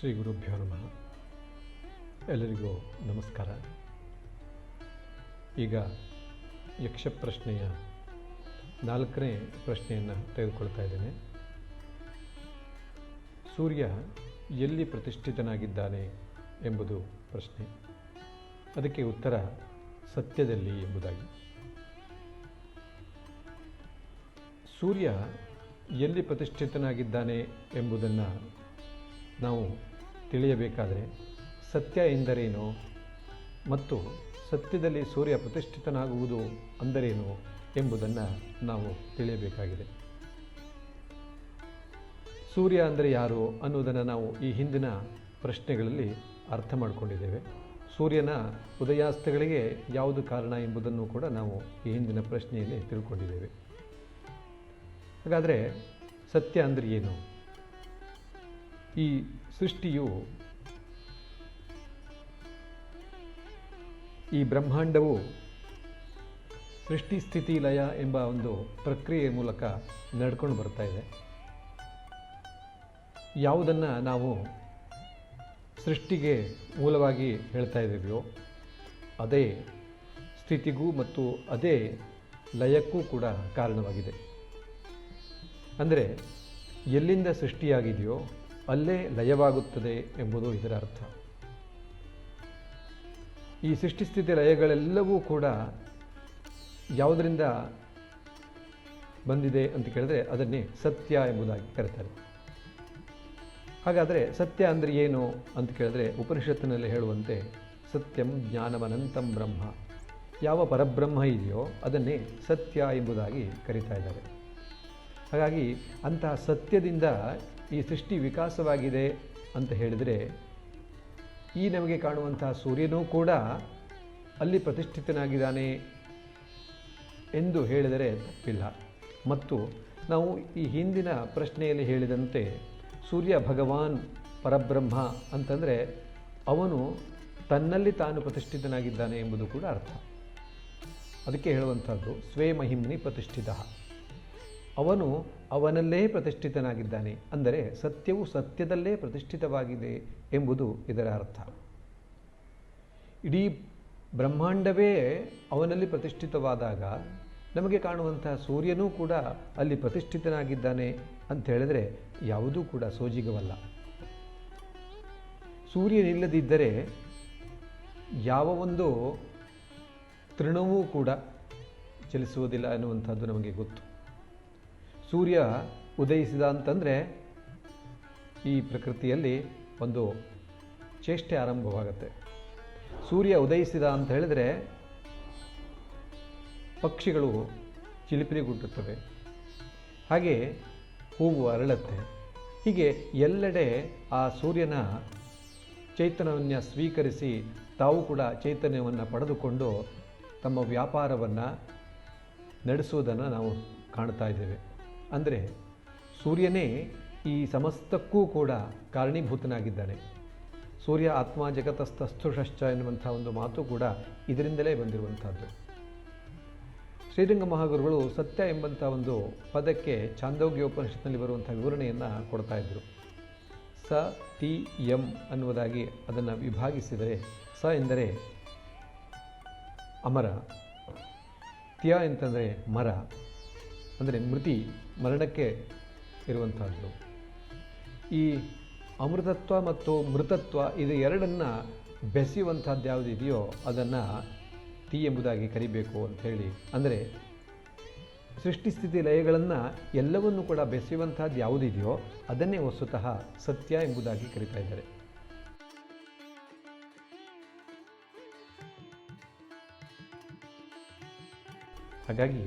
ಶ್ರೀ ಗುರುಭ್ಯೋ ನಮಃ. ಎಲ್ಲರಿಗೂ ನಮಸ್ಕಾರ. ಈಗ ಯಕ್ಷಪ್ರಶ್ನೆಯ ನಾಲ್ಕನೇ ಪ್ರಶ್ನೆಯನ್ನು ತೆಗೆದುಕೊಳ್ತಾ ಇದ್ದೇನೆ. ಸೂರ್ಯ ಎಲ್ಲಿ ಪ್ರತಿಷ್ಠಿತನಾಗಿದ್ದಾನೆ ಎಂಬುದು ಪ್ರಶ್ನೆ. ಅದಕ್ಕೆ ಉತ್ತರ ಸತ್ಯದಲ್ಲಿ ಎಂಬುದಾಗಿ. ಸೂರ್ಯ ಎಲ್ಲಿ ಪ್ರತಿಷ್ಠಿತನಾಗಿದ್ದಾನೆ ಎಂಬುದನ್ನು ನಾವು ತಿಳಿಯಬೇಕಾದರೆ ಸತ್ಯ ಎಂದರೇನು ಮತ್ತು ಸತ್ಯದಲ್ಲಿ ಸೂರ್ಯ ಪ್ರತಿಷ್ಠಿತನಾಗುವುದು ಅಂದರೇನು ಎಂಬುದನ್ನು ನಾವು ತಿಳಿಯಬೇಕಾಗಿದೆ. ಸೂರ್ಯ ಅಂದರೆ ಯಾರು ಅನ್ನುವುದನ್ನು ನಾವು ಈ ಹಿಂದಿನ ಪ್ರಶ್ನೆಗಳಲ್ಲಿ ಅರ್ಥ ಮಾಡಿಕೊಂಡಿದ್ದೇವೆ. ಸೂರ್ಯನ ಉದಯಾಸ್ತಗಳಿಗೆ ಯಾವುದು ಕಾರಣ ಎಂಬುದನ್ನು ಕೂಡ ನಾವು ಈ ಹಿಂದಿನ ಪ್ರಶ್ನೆಯಲ್ಲಿ ತಿಳ್ಕೊಂಡಿದ್ದೇವೆ. ಹಾಗಾದರೆ ಸತ್ಯ ಅಂದರೆ ಏನು? ಈ ಸೃಷ್ಟಿಯು ಈ ಬ್ರಹ್ಮಾಂಡವು ಸೃಷ್ಟಿ ಸ್ಥಿತಿ ಲಯ ಎಂಬ ಒಂದು ಪ್ರಕ್ರಿಯೆ ಮೂಲಕ ನಡ್ಕೊಂಡು ಬರ್ತಾ ಇದೆ. ಯಾವುದನ್ನು ನಾವು ಸೃಷ್ಟಿಗೆ ಮೂಲವಾಗಿ ಹೇಳ್ತಾ ಇದ್ದೀವೋ ಅದೇ ಸ್ಥಿತಿಗೂ ಮತ್ತು ಅದೇ ಲಯಕ್ಕೂ ಕೂಡ ಕಾರಣವಾಗಿದೆ. ಅಂದರೆ ಎಲ್ಲಿಂದ ಸೃಷ್ಟಿಯಾಗಿದೆಯೋ ಅಲ್ಲೇ ಲಯವಾಗುತ್ತದೆ ಎಂಬುದು ಇದರ ಅರ್ಥ. ಈ ಸೃಷ್ಟಿಸ್ಥಿತಿ ಲಯಗಳೆಲ್ಲವೂ ಕೂಡ ಯಾವುದರಿಂದ ಬಂದಿದೆ ಅಂತ ಕೇಳಿದ್ರೆ ಅದನ್ನೇ ಸತ್ಯ ಎಂಬುದಾಗಿ ಕರೀತಾರೆ. ಹಾಗಾದರೆ ಸತ್ಯ ಅಂದರೆ ಏನು ಅಂತ ಕೇಳಿದ್ರೆ ಉಪನಿಷತ್ತಿನಲ್ಲಿ ಹೇಳುವಂತೆ ಸತ್ಯಂ ಜ್ಞಾನವನಂತಂ ಬ್ರಹ್ಮ. ಯಾವ ಪರಬ್ರಹ್ಮ ಇದೆಯೋ ಅದನ್ನೇ ಸತ್ಯ ಎಂಬುದಾಗಿ ಕರೀತಾ ಇದ್ದಾರೆ. ಹಾಗಾಗಿ ಅಂತಹ ಸತ್ಯದಿಂದ ಈ ಸೃಷ್ಟಿ ವಿಕಾಸವಾಗಿದೆ ಅಂತ ಹೇಳಿದರೆ, ಈ ನಮಗೆ ಕಾಣುವಂತಹ ಸೂರ್ಯನೂ ಕೂಡ ಅಲ್ಲಿ ಪ್ರತಿಷ್ಠಿತನಾಗಿದ್ದಾನೆ ಎಂದು ಹೇಳಿದರೆ ತಪ್ಪಿಲ್ಲ. ಮತ್ತು ನಾವು ಈ ಹಿಂದಿನ ಪ್ರಶ್ನೆಯಲ್ಲಿ ಹೇಳಿದಂತೆ ಸೂರ್ಯ ಭಗವಾನ್ ಪರಬ್ರಹ್ಮ ಅಂತಂದರೆ ಅವನು ತನ್ನಲ್ಲಿ ತಾನು ಪ್ರತಿಷ್ಠಿತನಾಗಿದ್ದಾನೆ ಎಂಬುದು ಕೂಡ ಅರ್ಥ. ಅದಕ್ಕೆ ಹೇಳುವಂಥದ್ದು ಸ್ವೇ ಮಹಿಮ್ನಿ ಪ್ರತಿಷ್ಠಿತ. ಅವನು ಅವನಲ್ಲೇ ಪ್ರತಿಷ್ಠಿತನಾಗಿದ್ದಾನೆ. ಅಂದರೆ ಸತ್ಯವು ಸತ್ಯದಲ್ಲೇ ಪ್ರತಿಷ್ಠಿತವಾಗಿದೆ ಎಂಬುದು ಇದರ ಅರ್ಥ. ಇಡೀ ಬ್ರಹ್ಮಾಂಡವೇ ಅವನಲ್ಲಿ ಪ್ರತಿಷ್ಠಿತವಾದಾಗ ನಮಗೆ ಕಾಣುವಂತಹ ಸೂರ್ಯನೂ ಕೂಡ ಅಲ್ಲಿ ಪ್ರತಿಷ್ಠಿತನಾಗಿದ್ದಾನೆ ಅಂತ ಹೇಳಿದರೆ ಯಾವುದೂ ಕೂಡ ಸೋಜಿಗವಲ್ಲ. ಸೂರ್ಯನಿಲ್ಲದಿದ್ದರೆ ಯಾವ ಒಂದು ತೃಣವೂ ಕೂಡ ಚಲಿಸುವುದಿಲ್ಲ ಎನ್ನುವಂಥದ್ದು ನಮಗೆ ಗೊತ್ತು. ಸೂರ್ಯ ಉದಯಿಸಿದ ಅಂತಂದರೆ ಈ ಪ್ರಕೃತಿಯಲ್ಲಿ ಒಂದು ಚೇಷ್ಟೆ ಆರಂಭವಾಗುತ್ತೆ. ಸೂರ್ಯ ಉದಯಿಸಿದ ಅಂತ ಹೇಳಿದರೆ ಪಕ್ಷಿಗಳು ಚಿಲಿಪಿಲಿಗುಟ್ಟುತ್ತವೆ ಹಾಗೆ ಹೂವು ಅರಳುತ್ತೆ. ಹೀಗೆ ಎಲ್ಲೆಡೆ ಆ ಸೂರ್ಯನ ಚೈತನ್ಯವನ್ನು ಸ್ವೀಕರಿಸಿ ತಾವು ಕೂಡ ಚೈತನ್ಯವನ್ನು ಪಡೆದುಕೊಂಡು ತಮ್ಮ ವ್ಯಾಪಾರವನ್ನು ನಡೆಸುವುದನ್ನು ನಾವು ಕಾಣ್ತಾ ಇದ್ದೇವೆ. ಅಂದರೆ ಸೂರ್ಯನೇ ಈ ಸಮಸ್ತಕ್ಕೂ ಕೂಡ ಕಾರಣೀಭೂತನಾಗಿದ್ದಾನೆ. ಸೂರ್ಯ ಆತ್ಮ ಜಗತಸ್ಥಸ್ಥುಷಶ್ಚ ಎನ್ನುವಂಥ ಒಂದು ಮಾತು ಕೂಡ ಇದರಿಂದಲೇ ಬಂದಿರುವಂಥದ್ದು. ಶ್ರೀರಂಗ ಮಹಾಗುರುಗಳು ಸತ್ಯ ಎಂಬಂಥ ಒಂದು ಪದಕ್ಕೆ ಚಾಂದೋಗ್ಯ ಉಪನಿಷತ್ನಲ್ಲಿ ಬರುವಂಥ ವಿವರಣೆಯನ್ನು ಕೊಡ್ತಾ ಇದ್ದರು ಸ, ಟಿ, ಎಂ ಅನ್ನುವುದಾಗಿ ಅದನ್ನು ವಿಭಾಗಿಸಿದರೆ, ಸ ಎಂದರೆ ಅಮರ, ತ್ಯ ಅಂತಂದರೆ ಮರ. ಅಂದರೆ ಮೃತಿ ಮರಣಕ್ಕೆ ಇರುವಂಥದ್ದು ಈ ಅಮೃತತ್ವ ಮತ್ತು ಮೃತತ್ವ ಇದು ಎರಡನ್ನು ಬೆಸೆಯುವಂಥದ್ದು ಯಾವುದಿದೆಯೋ ಅದನ್ನು ಟೀ ಎಂಬುದಾಗಿ ಕರಿಬೇಕು ಅಂತ ಹೇಳಿ. ಅಂದರೆ ಸೃಷ್ಟಿಸ್ಥಿತಿ ಲಯಗಳನ್ನು ಎಲ್ಲವನ್ನೂ ಕೂಡ ಬೆಸೆಯುವಂಥದ್ದು ಯಾವುದಿದೆಯೋ ಅದನ್ನೇ ವಸ್ತುತಃ ಸತ್ಯ ಎಂಬುದಾಗಿ ಕರಿತಾ ಇದ್ದಾರೆ. ಹಾಗಾಗಿ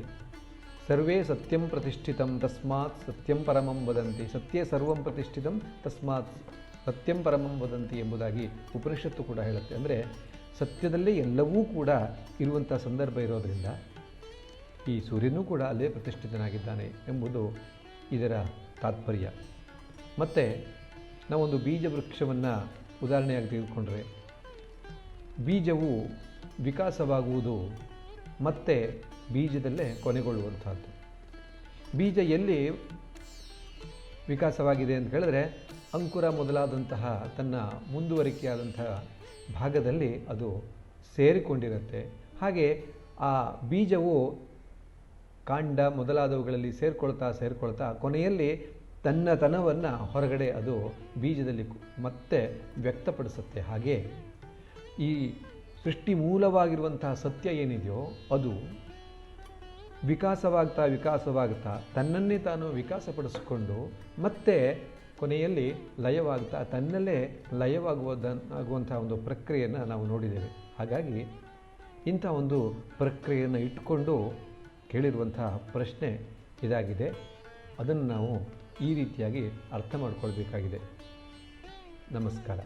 ಸರ್ವೇ ಸತ್ಯಂ ಪ್ರತಿಷ್ಠಿತಂ ತಸ್ಮಾತ್ ಸತ್ಯಂ ಪರಮಂ ವದಂತಿ ಸತ್ಯೇ ಸರ್ವಂ ಪ್ರತಿಷ್ಠಿತಂ ತಸ್ಮಾತ್ ಸತ್ಯಂ ಪರಮಂ ವದಂತಿ ಎಂಬುದಾಗಿ ಉಪನಿಷತ್ತು ಕೂಡ ಹೇಳುತ್ತೆ. ಅಂದರೆ ಸತ್ಯದಲ್ಲೇ ಎಲ್ಲವೂ ಕೂಡ ಇರುವಂಥ ಸಂದರ್ಭ ಇರೋದರಿಂದ ಈ ಸೂರ್ಯನೂ ಕೂಡ ಅಲ್ಲೇ ಪ್ರತಿಷ್ಠಿತನಾಗಿದ್ದಾನೆ ಎಂಬುದು ಇದರ ತಾತ್ಪರ್ಯ. ಮತ್ತು ನಾವೊಂದು ಬೀಜ ವೃಕ್ಷವನ್ನು ಉದಾಹರಣೆಯಾಗಿ ತೆಗೆದುಕೊಂಡ್ರೆ, ಬೀಜವು ವಿಕಾಸವಾಗುವುದು ಮತ್ತೆ ಬೀಜದಲ್ಲೇ ಕೊನೆಗೊಳ್ಳುವಂಥದ್ದು. ಬೀಜ ಎಲ್ಲಿ ವಿಕಾಸವಾಗಿದೆ ಅಂತ ಹೇಳಿದ್ರೆ, ಅಂಕುರ ಮೊದಲಾದಂತಹ ತನ್ನ ಮುಂದುವರಿಕೆಯಾದಂತಹ ಭಾಗದಲ್ಲಿ ಅದು ಸೇರಿಕೊಂಡಿರುತ್ತೆ. ಹಾಗೆ ಆ ಬೀಜವು ಕಾಂಡ ಮೊದಲಾದವುಗಳಲ್ಲಿ ಸೇರಿಕೊಳ್ತಾ ಸೇರಿಕೊಳ್ತಾ ಕೊನೆಯಲ್ಲಿ ತನ್ನ ತನವನ್ನು ಹೊರಗಡೆ ಅದು ಬೀಜದಲ್ಲಿ ಮತ್ತೆ ವ್ಯಕ್ತಪಡಿಸುತ್ತೆ. ಹಾಗೆ ಈ ಸೃಷ್ಟಿ ಮೂಲವಾಗಿರುವಂತಹ ಸತ್ಯ ಏನಿದೆಯೋ ಅದು ವಿಕಾಸವಾಗ್ತಾ ವಿಕಾಸವಾಗ್ತಾ ತನ್ನನ್ನೇ ತಾನು ವಿಕಾಸಪಡಿಸಿಕೊಂಡು ಮತ್ತೆ ಕೊನೆಯಲ್ಲಿ ಲಯವಾಗ್ತಾ ತನ್ನಲ್ಲೇ ಲಯವಾಗುವುದ ಆಗುವಂಥ ಒಂದು ಪ್ರಕ್ರಿಯೆಯನ್ನು ನಾವು ನೋಡಿದ್ದೇವೆ. ಹಾಗಾಗಿ ಇಂಥ ಒಂದು ಪ್ರಕ್ರಿಯೆಯನ್ನು ಇಟ್ಟುಕೊಂಡು ಕೇಳಿರುವಂತಹ ಪ್ರಶ್ನೆ ಇದಾಗಿದೆ. ಅದನ್ನು ನಾವು ಈ ರೀತಿಯಾಗಿ ಅರ್ಥ ಮಾಡಿಕೊಳ್ಬೇಕಾಗಿದೆ. ನಮಸ್ಕಾರ.